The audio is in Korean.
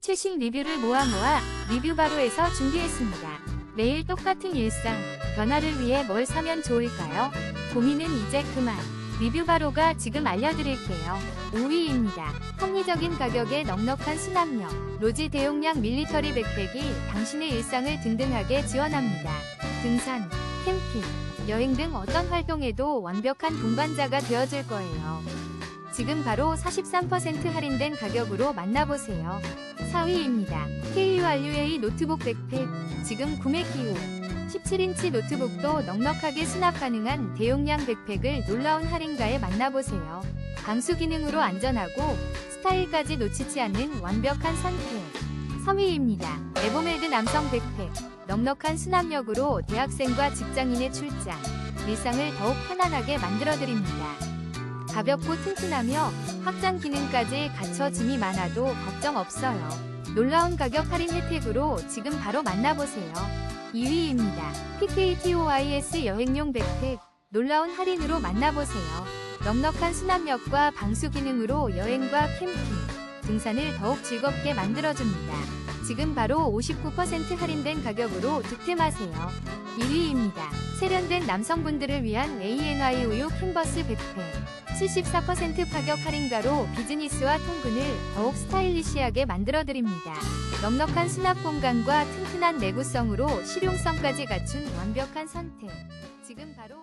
최신 리뷰를 모아 모아 리뷰바로에서 준비했습니다. 매일 똑같은 일상, 변화를 위해 뭘 사면 좋을까요? 고민은 이제 그만. 리뷰바로가 지금 알려드릴게요. 5위입니다. 합리적인 가격에 넉넉한 수납력. 로지 대용량 밀리터리 백팩이 당신의 일상을 든든하게 지원합니다. 등산, 캠핑, 여행 등 어떤 활동에도 완벽한 동반자가 되어줄 거예요. 지금 바로 43% 할인된 가격으로 만나보세요. 4위입니다. KURUA 노트북 백팩. 지금 구매 기호. 17인치 노트북도 넉넉하게 수납 가능한 대용량 백팩을 놀라운 할인가에 만나보세요. 방수 기능으로 안전하고 스타일까지 놓치지 않는 완벽한 선택. 3위입니다. 에보멜드 남성 백팩. 넉넉한 수납력으로 대학생과 직장인의 출장, 일상을 더욱 편안하게 만들어드립니다. 가볍고 튼튼하며 확장 기능까지 갖춰 짐이 많아도 걱정 없어요. 놀라운 가격 할인 혜택으로 지금 바로 만나보세요. 2위입니다. PKTOIS 여행용 백팩. 놀라운 할인으로 만나보세요. 넉넉한 수납력과 방수 기능으로 여행과 캠핑, 등산을 더욱 즐겁게 만들어줍니다. 지금 바로 59% 할인된 가격으로 득템하세요. 1위입니다. 세련된 남성분들을 위한 ANY 우유 캔버스 백팩. 74% 가격 할인가로 비즈니스와 통근을 더욱 스타일리시하게 만들어드립니다. 넉넉한 수납 공간과 튼튼한 내구성으로 실용성까지 갖춘 완벽한 선택. 지금 바로